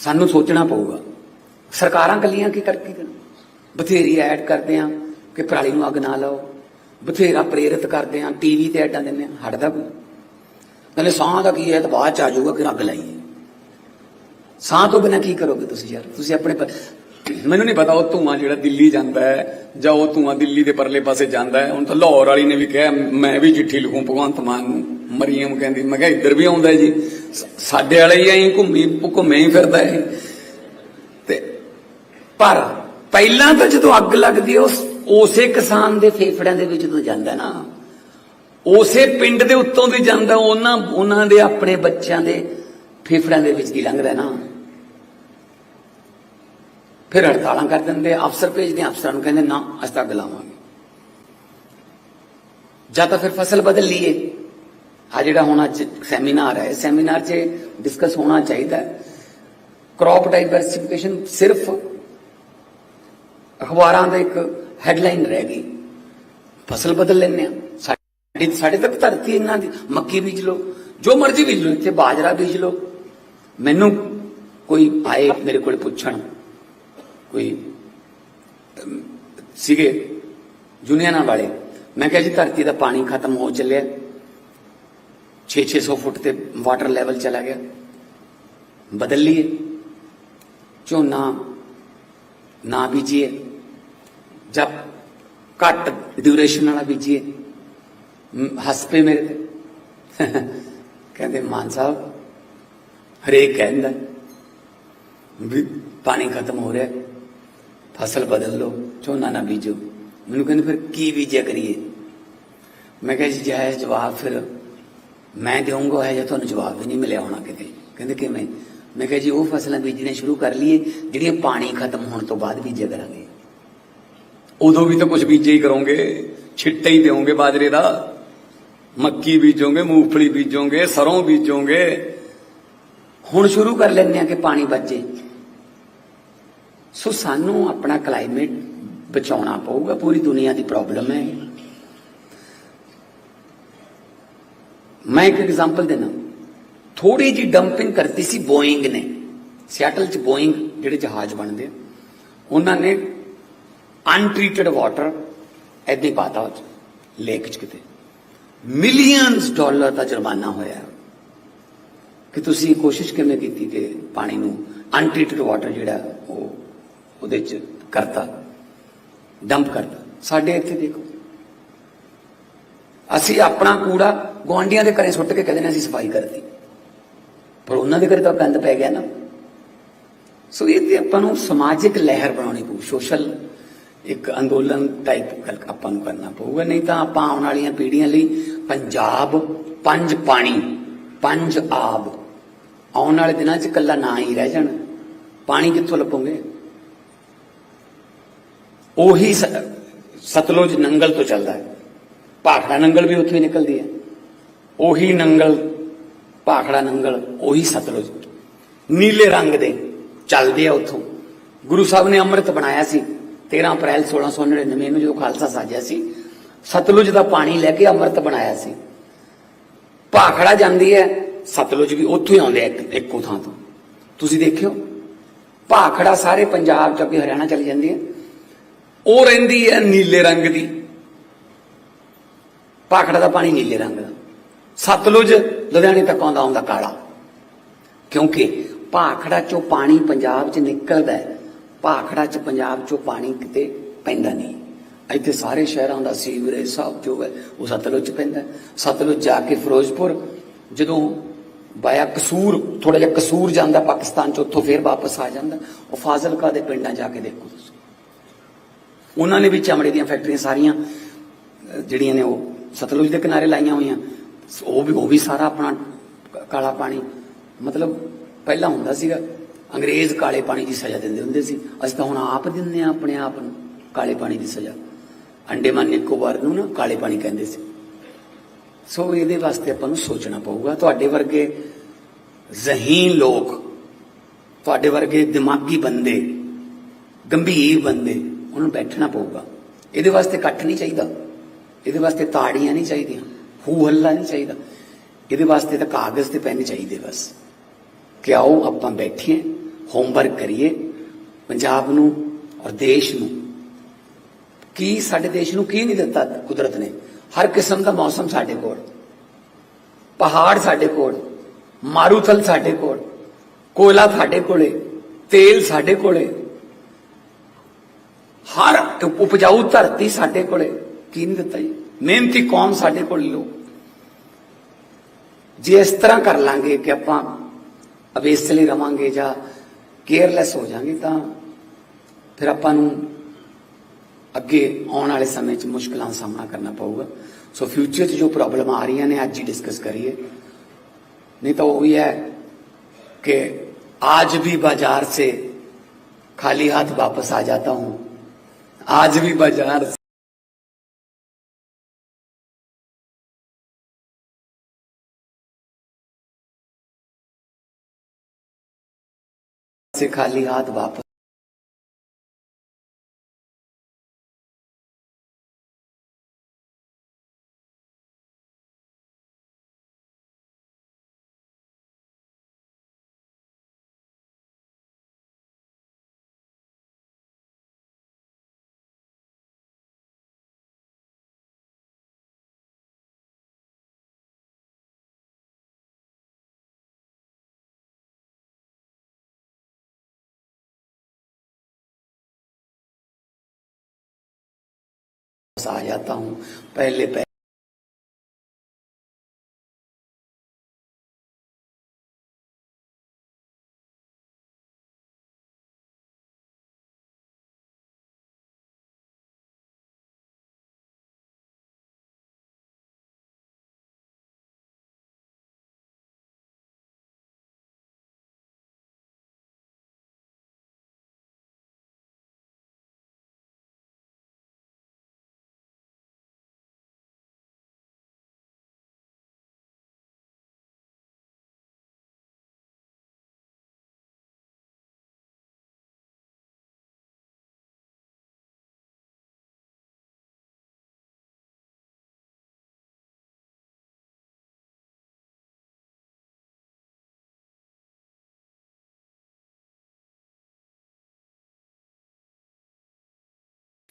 ਸਾਨੂੰ ਸੋਚਣਾ ਪਊਗਾ। ਸਰਕਾਰਾਂ ਕੱਲੀਆਂ ਕੀ ਕਰਕੇ ਕਰਨ ਬਥੇਰੀ ਐਡ ਕਰਦੇ ਆ ਕਿ ਪਰਾਲੀ ਨੂੰ ਅੱਗ ਨਾ ਲਾਓ। ਬਥੇਰਾ ਪ੍ਰੇਰਿਤ ਕਰਦੇ ਆ ਟੀਵੀ ਤੇ ਐਡਾਂ ਦਿੰਦੇ ਆ, ਹਟਦਾ ਕੋਈ? ਕਹਿੰਦੇ ਸਾਹ ਦਾ ਕੀ ਹੈ? ਤਾਂ ਬਾਅਦ ਚ ਆ ਜਾਊਗਾ ਕਿ ਅੱਗ ਲਾਈਏ। ਸਾਹ ਤੋਂ ਬਿਨਾਂ ਕੀ ਕਰੋਗੇ ਤੁਸੀਂ ਯਾਰ? ਤੁਸੀਂ ਆਪਣੇ ਪ- ਮੈਨੂੰ ਨਹੀਂ ਪਤਾ ਉਹ ਧੂਆਂ ਜਿਹੜਾ ਦਿੱਲੀ ਜਾਂਦਾ ਹੈ, ਜਾਂ ਉਹ ਧੂਆਂ ਦਿੱਲੀ ਦੇ ਪਰਲੇ ਪਾਸੇ ਜਾਂਦਾ ਹੈ। ਹੁਣ ਤਾਂ ਲਾਹੌਰ ਵਾਲੀ ਨੇ ਵੀ ਕਿਹਾ, ਮੈਂ ਵੀ ਚਿੱਠੀ ਲਿਖੂੰ, ਭਗਵੰਤ ਮਾਨ ਨੂੰ। ਮਰੀਮ ਕਹਿੰਦੀ, ਮੈਂ ਕਿਹਾ ਇੱਧਰ ਵੀ ਆਉਂਦਾ ਜੀ। ਸਾਡੇ ਵਾਲੇ ਹੀ ਐਂ ਘੁੰਮੀ ਘੁੰਮੇ ਹੀ ਫਿਰਦਾ ਹੈ ਤੇ ਪਰ ਪਹਿਲਾਂ ਤਾਂ ਜਦੋਂ ਅੱਗ ਲੱਗਦੀ ਹੈ ਉਸ, ਉਸੇ ਕਿਸਾਨ ਦੇ ਫੇਫੜਿਆਂ ਦੇ ਵਿੱਚ ਤੋਂ ਜਾਂਦਾ ਨਾ, ਉਸੇ ਪਿੰਡ ਦੇ ਉੱਤੋਂ ਦੀ ਜਾਂਦਾ, ਉਹਨਾਂ ਉਹਨਾਂ ਦੇ ਆਪਣੇ ਬੱਚਿਆਂ ਦੇ ਫੇਫੜਿਆਂ ਦੇ ਵਿੱਚ ਦੀ ਲੰਘਦਾ ਨਾ। ਫਿਰ ਹੜਤਾਲਾਂ ਕਰ ਦਿੰਦੇ ਅਫਸਰ ਭੇਜਦੇ ਅਫਸਰਾਂ ਨੂੰ ਕਹਿੰਦੇ, ਨਾ, ਅਸੀਂ ਤਾਂ ਅੱਗ ਲਾਵਾਂਗੇ। ਜਾਂ ਤਾਂ ਫਿਰ ਫਸਲ ਬਦਲ ਲਈਏ। ਆ ਜਿਹੜਾ ਹੁਣ ਅੱਜ ਸੈਮੀਨਾਰ ਹੈ, ਸੈਮੀਨਾਰ 'ਚ ਡਿਸਕਸ ਹੋਣਾ ਚਾਹੀਦਾ ਹੈ। ਕ੍ਰੌਪ ਡਾਈਵਰਸਿਫਿਕੇਸ਼ਨ ਸਿਰਫ ਅਖਬਾਰਾਂ ਦਾ ਇੱਕ ਹੈਡਲਾਈਨ ਰਹਿ ਗਈ। ਫਸਲ ਬਦਲ ਲੈਂਦੇ ਆ ਸਾਡੀ, ਸਾਡੇ ਤੱਕ ਧਰਤੀ ਇਹਨਾਂ ਦੀ, ਮੱਕੀ ਬੀਜ ਲਓ, ਜੋ ਮਰਜ਼ੀ ਬੀਜ ਲਓ, ਇੱਥੇ ਬਾਜਰਾ ਬੀਜ ਲਓ। ਮੈਨੂੰ ਕੋਈ ਆਏ ਮੇਰੇ ਕੋਲ ਪੁੱਛਣ, ਕੋਈ ਸੀਗੇ, ਜੁਨੀਅਰਾਂ ਵਾਲੇ, ਮੈਂ ਕਿਹਾ ਜੀ ਧਰਤੀ ਦਾ ਪਾਣੀ ਖਤਮ ਹੋ ਚੱਲਿਆ। 6-600 ਫੁੱਟ ਤੇ ਵਾਟਰ ਲੈਵਲ ਚਲਾ ਗਿਆ ਬਦਲ ਲਈਏ ਝੋਨਾ ਨਾ ਬੀਜੀਏ ਜਬ ਘੱਟ ਡਿਊਰੇਸ਼ਨ ਵਾਲਾ ਬੀਜੀਏ ਮ, ਹੱਸ ਪਏ ਮੇਰੇ ਤੇ ਕਹਿੰਦੇ ਮਾਨ ਸਾਹਿਬ ਹਰੇਕ ਕਹਿੰਦਾ ਵੀ ਪਾਣੀ ਖਤਮ ਹੋ ਰਿਹਾ ਹੈ, ਫਸਲ ਬਦਲ ਲਓ ਝੋਨਾ ਨਾ ਬੀਜੋ ਮੈਨੂੰ ਕਹਿੰਦੇ ਫਿਰ ਕੀ ਬੀਜਿਆ ਕਰੀਏ ਮੈਂ ਕਿਹਾ ਜੀ ਜਾਇਜ਼ ਜਵਾਬ ਫਿਰ ਮੈਂ ਦੇਵਾਂਗਾ ਹੈ ਜਾਂ ਤੁਹਾਨੂੰ ਜਵਾਬ ਵੀ ਨਹੀਂ ਮਿਲਿਆ ਹੋਣਾ ਕਿਤੇ। ਕਹਿੰਦੇ ਕਿਵੇਂ? ਮੈਂ ਕਿਹਾ ਜੀ ਉਹ ਫਸਲਾਂ ਬੀਜਣੀਆਂ ਸ਼ੁਰੂ ਕਰ ਲਈਏ ਜਿਹੜੀਆਂ ਪਾਣੀ ਖਤਮ ਹੋਣ ਤੋਂ ਬਾਅਦ ਬੀਜਿਆ ਕਰਾਂਗੇ। ਉਦੋਂ ਵੀ ਤਾਂ ਕੁਝ ਬੀਜੇ ਹੀ ਕਰੋਗੇ। ਛਿੱਟੇ ਹੀ ਦਿਓਗੇ ਬਾਜਰੇ ਦਾ। ਮੱਕੀ ਬੀਜੋਗੇ ਮੂੰਗਫਲੀ ਬੀਜੋਗੇ ਸਰੋਂ ਬੀਜੋਗੇ। ਹੁਣ ਸ਼ੁਰੂ ਕਰ ਲੈਂਦੇ ਆ ਕਿ ਪਾਣੀ ਬਚੇ। ਸੋ ਸਾਨੂੰ ਆਪਣਾ ਕਲਾਈਮੇਟ ਬਚਾਉਣਾ ਪਊਗਾ। ਪੂਰੀ ਦੁਨੀਆ ਦੀ ਪ੍ਰੋਬਲਮ ਹੈ। ਮੈਂ ਇੱਕ ਐਗਜ਼ਾਮਪਲ ਦੇਣਾ ਥੋੜੀ ਜੀ ਡੰਪਿੰਗ ਕਰਤੀ ਸੀ ਬੋਇੰਗ ਨੇ। ਸਿਆਟਲ ਚ ਬੋਇੰਗ ਜਿਹੜੇ ਜਹਾਜ਼ ਬਣਦੇ ਆ ਉਹਨਾਂ ਨੇ ਅਨਟ੍ਰੀਟਡ ਵਾਟਰ ਐਦਾਂ ਹੀ ਪਾਤਾ ਉਹ 'ਚ, ਲੇਕ ਚ ਕਿਤੇ। ਮਿਲੀਅਨਸ ਡਾਲਰ ਦਾ ਜੁਰਮਾਨਾ ਹੋਇਆ। ਕਿ ਤੁਸੀਂ ਕੋਸ਼ਿਸ਼ ਕਿਵੇਂ ਕੀਤੀ ਕਿ ਪਾਣੀ ਨੂੰ ਅਨਟ੍ਰੀਟਡ ਵਾਟਰ ਜਿਹੜਾ ਉਹ ਉਹਦੇ ਚ ਕਰਤਾ ਡੰਪ ਕਰਤਾ? ਸਾਡੇ ਇੱਥੇ ਦੇਖੋ। ਅਸੀਂ ਆਪਣਾ ਕੂੜਾ ਗੁਆਂਢੀਆਂ ਦੇ ਘਰੇ ਸੁੱਟ ਕੇ ਕਹਿੰਦੇ ਨੇ ਅਸੀਂ ਸਫ਼ਾਈ ਕਰਤੀ। ਪਰ ਉਹਨਾਂ ਦੇ ਘਰੇ ਤਾਂ ਗੰਦ ਪੈ ਗਿਆ ਨਾ। ਸੋ ਇਹ ਤੇ ਆਪਾਂ ਨੂੰ ਸਮਾਜਿਕ ਲਹਿਰ ਬਣਾਉਣੀ ਪਊ, ਸੋਸ਼ਲ ਇੱਕ ਅੰਦੋਲਨ ਟਾਈਪ ਆਪਾਂ ਨੂੰ ਕਰਨਾ ਪਊਗਾ। ਨਹੀਂ ਤਾਂ ਆਪਾਂ ਆਉਣ ਵਾਲੀਆਂ ਪੀੜ੍ਹੀਆਂ ਲਈ ਪੰਜਾਬ ਪੰਜ ਪਾਣੀ, ਪੰਜ ਆਬ, ਆਉਣ ਵਾਲੇ ਦਿਨਾਂ 'ਚ ਕੱਲਾ ਨਾ ਹੀ ਰਹਿ ਜਾਣਾ। ਪਾਣੀ ਕਿੱਥੋਂ ਲੱਭੋਗੇ? ਉਹੀ ਸ- ਸਤਲੁਜ ਨੰਗਲ ਤੋਂ ਚੱਲਦਾ ਹੈ। ਭਾਖੜਾ ਨੰਗਲ ਵੀ ਉੱਥੋਂ ਹੀ ਨਿਕਲਦੀ ਹੈ। ਉਹੀ ਨੰਗਲ, ਭਾਖੜਾ ਨੰਗਲ, ਉਹੀ ਸਤਲੁਜ। ਨੀਲੇ ਰੰਗ ਦੇ ਚੱਲਦੇ ਆ ਉੱਥੋਂ। ਗੁਰੂ ਸਾਹਿਬ ਨੇ ਅੰਮ੍ਰਿਤ ਬਣਾਇਆ ਸੀ 13 ਅਪ੍ਰੈਲ 1699 ਨੂੰ ਜਦੋਂ ਖਾਲਸਾ ਸਾਜਿਆ ਸੀ, ਸਤਲੁਜ ਦਾ ਪਾਣੀ ਲੈ ਕੇ ਅੰਮ੍ਰਿਤ ਬਣਾਇਆ ਸੀ। ਭਾਖੜਾ ਜਾਂਦੀ ਹੈ, ਸਤਲੁਜ ਵੀ ਉੱਥੋਂ ਹੀ ਆਉਂਦੇ ਆ ਇੱਕ- ਇੱਕੋ ਥਾਂ ਤੋਂ। ਤੁਸੀਂ ਦੇਖਿਓ, ਭਾਖੜਾ ਸਾਰੇ ਪੰਜਾਬ ਚ ਅੱਗੇ ਹਰਿਆਣਾ ਚਲੀ ਜਾਂਦੀ ਹੈ। ਉਹ ਰਹਿੰਦੀ ਹੈ ਨੀਲੇ ਰੰਗ ਦੀ। ਭਾਖੜਾ ਦਾ ਪਾਣੀ ਨੀਲੇ ਰੰਗ ਦਾ। ਸਤਲੁਜ ਲੁਧਿਆਣੇ ਤੱਕ ਆਉਂਦਾ ਆਉਂਦਾ ਕਾਲਾ। ਕਿਉਂਕਿ ਭਾਖੜਾ ਚੋਂ ਪਾਣੀ ਪੰਜਾਬ 'ਚ ਨਿਕਲਦਾ ਹੈ ਭਾਖੜਾ 'ਚ ਪੰਜਾਬ 'ਚੋਂ ਪਾਣੀ ਕਿਤੇ ਪੈਂਦਾ ਨਹੀਂ। ਇੱਥੇ ਸਾਰੇ ਸ਼ਹਿਰਾਂ ਦਾ ਸੀਵਰੇਜ ਸਭ ਜੋ ਹੈ, ਉਹ ਸਤਲੁਜ 'ਚ ਪੈਂਦਾ ਸਤਲੁਜ ਜਾ ਕੇ ਫਿਰੋਜ਼ਪੁਰ, ਜਦੋਂ ਬਾਇਆ ਕਸੂਰ ਥੋੜਾ ਜਿਹਾ ਕਸੂਰ ਜਾਂਦਾ, ਪਾਕਿਸਤਾਨ 'ਚ ਉੱਥੋਂ ਫੇਰ ਵਾਪਸ ਆ ਜਾਂਦਾ। ਉਹ ਫਾਜ਼ਿਲਕਾ ਦੇ ਪਿੰਡਾਂ ਜਾ ਕੇ ਦੇਖੋ ਤੁਸੀਂ। ਉਹਨਾਂ ਨੇ ਵੀ ਚਮੜੇ ਦੀਆਂ ਫੈਕਟਰੀਆਂ ਸਾਰੀਆਂ ਜਿਹੜੀਆਂ ਨੇ ਉਹ ਸਤਲੁਜ ਦੇ ਕਿਨਾਰੇ ਲਾਈਆਂ ਹੋਈਆਂ। ਉਹ ਵੀ ਉਹ ਵੀ ਸਾਰਾ ਆਪਣਾ ਕਾਲਾ ਪਾਣੀ। ਮਤਲਬ ਪਹਿਲਾਂ ਹੁੰਦਾ ਸੀਗਾ, ਅੰਗਰੇਜ਼ ਕਾਲੇ ਪਾਣੀ ਦੀ ਸਜ਼ਾ ਦਿੰਦੇ ਹੁੰਦੇ ਸੀ। ਅਸੀਂ ਤਾਂ ਹੁਣ ਆਪ ਦਿੰਦੇ ਆ ਆਪਣੇ ਆਪ ਨੂੰ ਕਾਲੇ ਪਾਣੀ ਦੀ ਸਜ਼ਾ। ਅੰਡੇਮਾਨ ਨਿਕੋਬਾਰ ਨੂੰ ਨਾ ਕਾਲੇ ਪਾਣੀ ਕਹਿੰਦੇ ਸੀ। ਸੋ ਇਹਦੇ ਵਾਸਤੇ ਆਪਾਂ ਨੂੰ ਸੋਚਣਾ ਪਊਗਾ, ਤੁਹਾਡੇ ਵਰਗੇ ਜ਼ਹੀਨ ਲੋਕ, ਤੁਹਾਡੇ ਵਰਗੇ ਦਿਮਾਗੀ ਬੰਦੇ, ਗੰਭੀਰ ਬੰਦੇ, ਉਹਨਾਂ ਨੂੰ ਬੈਠਣਾ ਪਊਗਾ। ਇਹਦੇ ਵਾਸਤੇ ਇਕੱਠ ਨਹੀਂ ਚਾਹੀਦਾ। ਇਹਦੇ ਵਾਸਤੇ ਤਾੜੀਆਂ ਨਹੀਂ ਚਾਹੀਦੀਆਂ ਹੂ ਹੱਲਾ ਨਹੀਂ ਚਾਹੀਦਾ। ਇਹਦੇ ਵਾਸਤੇ ਤਾਂ ਕਾਗਜ਼ ਤੇ ਪੈਨ ਚਾਹੀਦੇ ਬਸ। ਕਿ ਆਓ ਆਪਾਂ ਬੈਠੀਏ ਹੋਮਵਰਕ ਕਰੀਏ, ਪੰਜਾਬ ਨੂੰ ਔਰ ਦੇਸ਼ ਨੂੰ। ਕੀ ਸਾਡੇ ਦੇਸ਼ ਨੂੰ ਕੀ ਨਹੀਂ ਦਿੱਤਾ ਕੁਦਰਤ ਨੇ? ਹਰ ਕਿਸਮ ਦਾ ਮੌਸਮ ਸਾਡੇ ਕੋਲ। ਪਹਾੜ ਸਾਡੇ ਕੋਲ, ਮਾਰੂਥਲ ਸਾਡੇ ਕੋਲ, ਕੋਇਲਾ ਸਾਡੇ ਕੋਲੇ, ਤੇਲ ਸਾਡੇ ਕੋਲੇ। ਹਰ ਉਪਜਾਊ ਧਰਤੀ ਸਾਡੇ ਕੋਲੇ। ਕੀ ਨਹੀਂ ਦਿੱਤਾ ਜੀ ਮਿਹਨਤੀ ਕੌਮ ਸਾਡੇ ਕੋਲ ਲੋ ਜੇ ਇਸ ਤਰ੍ਹਾਂ ਕਰ ਲਾਂਗੇ ਕਿ ਆਪਾਂ ਅਵੇਸਲੇ ਰਵਾਂਗੇ ਜਾਂ ਕੇਅਰਲੈਸ ਹੋ ਜਾਾਂਗੇ ਤਾਂ ਫਿਰ ਆਪਾਂ ਨੂੰ ਅੱਗੇ ਆਉਣ ਵਾਲੇ ਸਮੇਂ 'ਚ ਮੁਸ਼ਕਲਾਂ ਦਾ ਸਾਹਮਣਾ ਕਰਨਾ ਪਊਗਾ ਸੋ ਫਿਊਚਰ 'ਚ ਜੋ ਪ੍ਰੋਬਲਮ ਆ ਰਹੀਆਂ ਨੇ ਅੱਜ ਹੀ ਡਿਸਕਸ ਕਰੀਏ नहीं तो वही है कि आज भी बाजार से खाली हाथ वापस आ जाता हूं आज भी बाजार से खाली हाथ वापस आ जाता हूं पहले पहले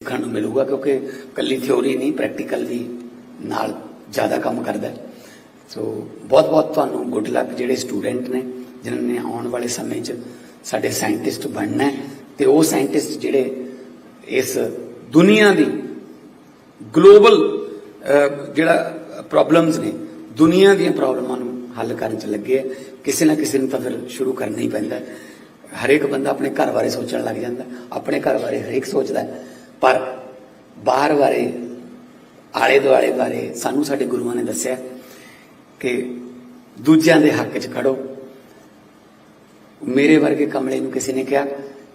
ਸਿੱਖਣ ਨੂੰ ਮਿਲੂਗਾ ਕਿਉਂਕਿ ਕੱਲੀ ਥਿਉਰੀ ਨਹੀਂ ਪ੍ਰੈਕਟੀਕਲ ਵੀ ਨਾਲ ਜ਼ਿਆਦਾ ਕੰਮ ਕਰਦਾ। ਸੋ ਬਹੁਤ ਬਹੁਤ ਤੁਹਾਨੂੰ ਗੁੱਡ ਲੱਕ ਜਿਹੜੇ ਸਟੂਡੈਂਟ ਨੇ, ਜਿਨ੍ਹਾਂ ਨੇ ਆਉਣ ਵਾਲੇ ਸਮੇਂ 'ਚ ਸਾਡੇ ਸਾਇੰਟਿਸਟ ਬਣਨਾ ਹੈ ਤੇ ਉਹ ਸਾਇੰਟਿਸਟ ਜਿਹੜੇ ਇਸ ਦੁਨੀਆ ਦੀ ਗਲੋਬਲ ਜਿਹੜਾ ਪ੍ਰੋਬਲਮਸ ਨੇ, ਦੁਨੀਆ ਦੀਆਂ ਪ੍ਰੋਬਲਮਾਂ ਨੂੰ ਹੱਲ ਕਰਨ 'ਚ ਲੱਗੇ ਹੈ। ਕਿਸੇ ਨਾ ਕਿਸੇ ਨੂੰ ਤਾਂ ਫਿਰ ਸ਼ੁਰੂ ਕਰਨਾ ਹੀ ਪੈਂਦਾ। ਹਰੇਕ ਬੰਦਾ ਆਪਣੇ ਘਰ ਬਾਰੇ ਸੋਚਣ ਲੱਗ ਜਾਂਦਾ। ਆਪਣੇ ਘਰ ਬਾਰੇ ਹਰੇਕ ਸੋਚਦਾ। ਪਰ ਬਾਹਰ ਬਾਰੇ, ਆਲੇ ਦੁਆਲੇ ਬਾਰੇ ਸਾਨੂੰ ਸਾਡੇ ਗੁਰੂਆਂ ਨੇ ਦੱਸਿਆ ਕਿ ਦੂਜਿਆਂ ਦੇ ਹੱਕ 'ਚ ਖੜੋ। ਮੇਰੇ ਵਰਗੇ ਕਮਲੇ ਨੂੰ ਕਿਸੇ ਨੇ ਕਿਹਾ,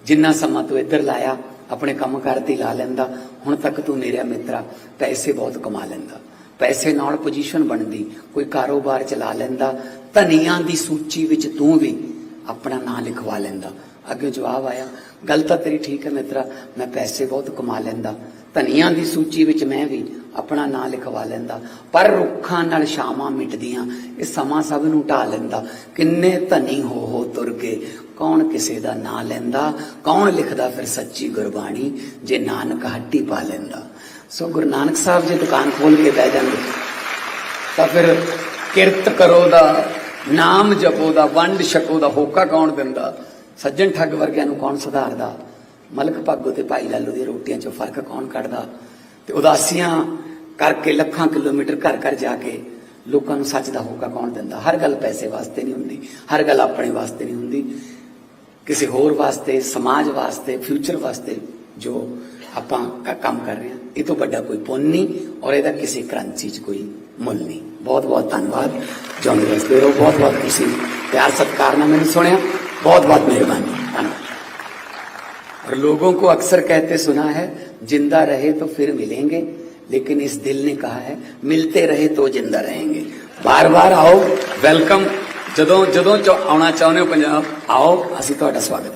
ਜਿੰਨਾ ਸਮਾਂ ਤੂੰ ਇੱਧਰ ਲਾਇਆ, ਆਪਣੇ ਕੰਮ ਕਰਤੇ ਹੀ ਲਾ ਲੈਂਦਾ, ਹੁਣ ਤੱਕ ਤੂੰ ਮੇਰਾ ਮਿੱਤਰਾ, ਪੈਸੇ ਬਹੁਤ ਕਮਾ ਲੈਂਦਾ। ਪੈਸੇ ਨਾਲ ਪੋਜੀਸ਼ਨ ਬਣਦੀ, ਕੋਈ ਕਾਰੋਬਾਰ ਚਲਾ ਲੈਂਦਾ, ਧਨੀਆਂ ਦੀ ਸੂਚੀ ਵਿੱਚ ਤੂੰ ਵੀ ਆਪਣਾ ਨਾਂ ਲਿਖਵਾ ਲੈਂਦਾ। ਅੱਗੇ ਜਵਾਬ ਆਇਆ ਗੱਲ ਤਾਂ ਤੇਰੀ ਠੀਕ ਹੈ ਮਿੱਤਰਾ, ਮੈਂ ਪੈਸੇ ਬਹੁਤ ਕਮਾ ਲੈਂਦਾ। ਧਨੀਆਂ ਦੀ ਸੂਚੀ ਵਿੱਚ ਮੈਂ ਵੀ ਆਪਣਾ ਨਾਂ ਲਿਖਵਾ ਲੈਂਦਾ। ਪਰ ਰੁੱਖਾਂ ਨਾਲ ਸ਼ਾਮਾਂ ਮਿਟਦੀਆਂ, ਇਹ ਸਮਾਂ ਸਭ ਨੂੰ ਢਾ ਲੈਂਦਾ। ਕਿੰਨੇ ਧਨੀ ਹੋ ਹੋ ਤੁਰ ਗਏ ਕੌਣ ਕਿਸੇ ਦਾ ਨਾਂ ਲੈਂਦਾ? ਕੌਣ ਲਿਖਦਾ ਫਿਰ ਸੱਚੀ ਗੁਰਬਾਣੀ, ਜੇ ਨਾਨਕ ਹੱਟੀ ਪਾ ਲੈਂਦਾ? ਸੋ ਗੁਰੂ ਨਾਨਕ ਸਾਹਿਬ ਜੇ ਦੁਕਾਨ ਖੋਲ ਕੇ ਬਹਿ ਜਾਂਦੇ। ਤਾਂ ਫਿਰ ਕਿਰਤ ਕਰੋ ਦਾ, ਨਾਮ ਜਪੋ ਦਾ, ਵੰਡ ਛਕੋ ਦਾ, ਹੋਕਾ ਕੌਣ ਦਿੰਦਾ? ਸੱਜਣ ਠੱਗ ਵਰਗਿਆਂ ਨੂੰ ਕੌਣ ਸੁਧਾਰਦਾ? ਮਲਕ ਭਾਗੋ ਤੇ ਭਾਈ ਲਾਲੂ ਦੀਆਂ ਰੋਟੀਆਂ 'ਚੋਂ ਫ਼ਰਕ ਕੌਣ ਕੱਢਦਾ? ਤੇ ਉਦਾਸੀਆਂ ਕਰਕੇ ਲੱਖਾਂ ਕਿਲੋਮੀਟਰ ਘਰ ਘਰ ਜਾ ਕੇ ਲੋਕਾਂ ਨੂੰ ਸੱਚ ਦਾ ਹੋਕਾ ਕੌਣ ਦਿੰਦਾ? ਹਰ ਗੱਲ ਪੈਸੇ ਵਾਸਤੇ ਨਹੀਂ ਹੁੰਦੀ, ਹਰ ਗੱਲ ਆਪਣੇ ਵਾਸਤੇ ਨਹੀਂ ਹੁੰਦੀ। ਕਿਸੇ ਹੋਰ ਵਾਸਤੇ, ਸਮਾਜ ਵਾਸਤੇ ਫਿਊਚਰ ਵਾਸਤੇ ਜੋ ਆਪਾਂ ਕੰਮ ਕਰ ਰਹੇ ਹਾਂ। ਇਹ ਤੋਂ ਵੱਡਾ ਕੋਈ ਪੁੰਨ ਨਹੀਂ ਔਰ ਇਹਦਾ ਕਿਸੇ ਕ੍ਰਾਂਤੀ 'ਚ ਕੋਈ ਮੁੱਲ ਨਹੀਂ। ਬਹੁਤ ਬਹੁਤ ਧੰਨਵਾਦ। ਜੋਨ ਰਸਤੇ ਰਹੋ। ਬਹੁਤ ਬਹੁਤ ਤੁਸੀਂ ਪਿਆਰ ਸਤਿਕਾਰ ਨਾਲ ਮੈਨੂੰ ਸੁਣਿਆ। ਬਹੁਤ ਬਹੁਤ ਮਿਹਰਬਾਨੀ ਧੰਨਵਾਦ और लोगों को अक्सर कहते सुना है जिंदा रहे तो फिर मिलेंगे लेकिन इस दिल ने कहा है मिलते रहे तो जिंदा रहेंगे बार बार आओ ਵੈਲਕਮ ਜਦੋਂ ਜਦੋਂ ਚ- ਆਉਣਾ ਚਾਹੁੰਦੇ ਹੋ ਪੰਜਾਬ आओ ਅਸੀਂ ਤੁਹਾਡਾ ਸਵਾਗਤ